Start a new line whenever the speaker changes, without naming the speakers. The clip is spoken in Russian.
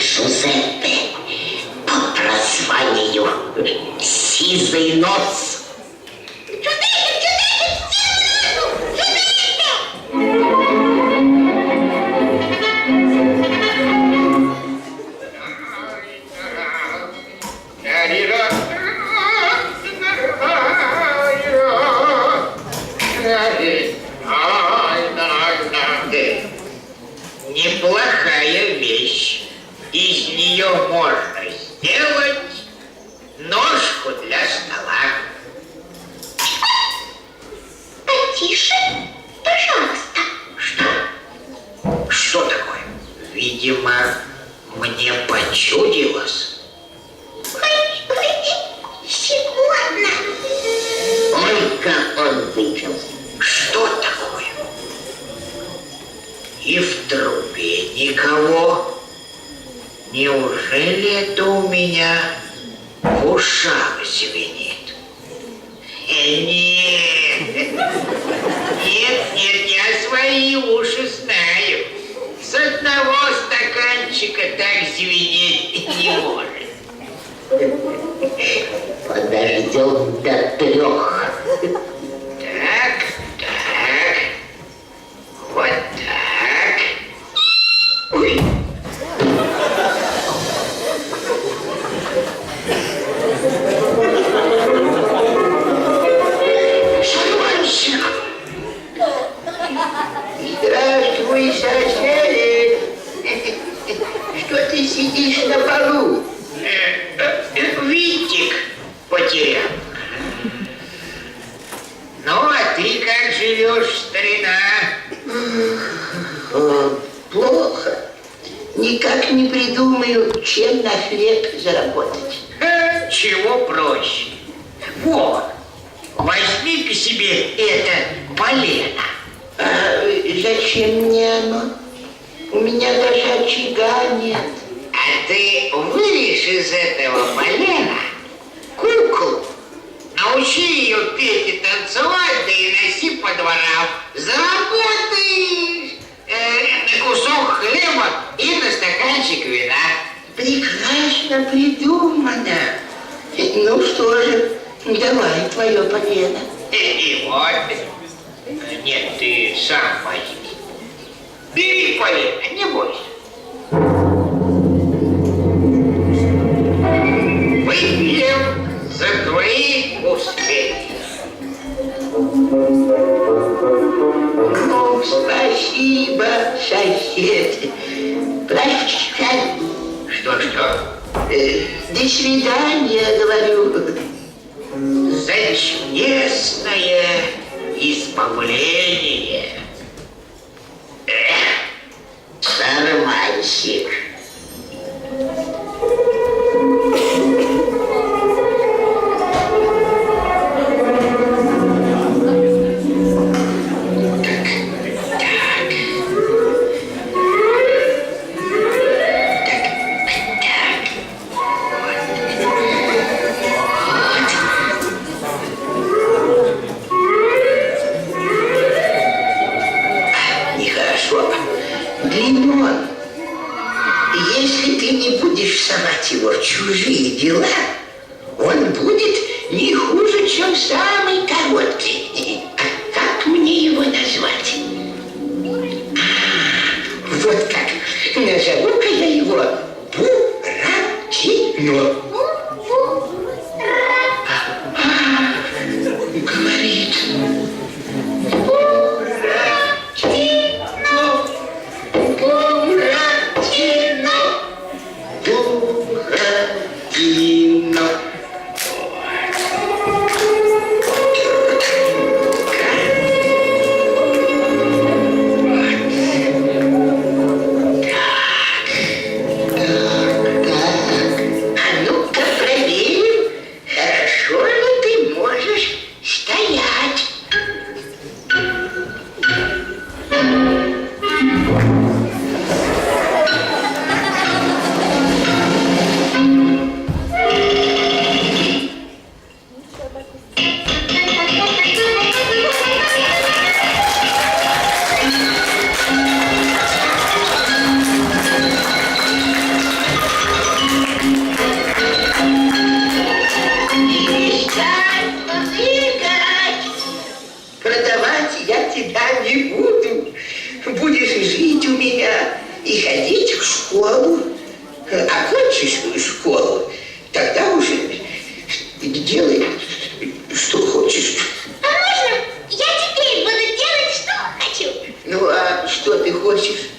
Жузеппе по
прозванию Сизый нос. Вычел.
Что такое? И в трубе никого. Неужели это у меня в ушах звенит? Э, Нет, нет, нет, я свои уши знаю. С одного стаканчика так звенеть не может.
Подождем до трех. Сидишь на полу?
Э, э, Винтик потерял. Ну, а ты как живешь, старина?
О, плохо. Никак не придумаю, чем на хлеб заработать.
Ха, Чего проще? Вот, возьми-ка себе это полено.
А зачем мне оно? У меня даже очага нет.
А ты вырежь из этого полена куклу, научи ее петь и танцевать, да и носи по дворам. Заработаешь э, на кусок хлеба и на стаканчик вина.
Прекрасно придумано. Ну что же, давай твое полено.
И, и вот. Нет, ты сам возьми. Бери полено, не бойся. Что-что?
Э, до свидания, говорю.
За честное избавление. Эх, Шарманщик.
Самый короткий. А как мне его назвать? А, вот как. Назову-ка я его Буратино. Говорит. Жить у меня и ходить в школу. Окончишь школу, тогда уже делай, что хочешь.
А можно я теперь буду делать, что хочу?
Ну, а что ты хочешь?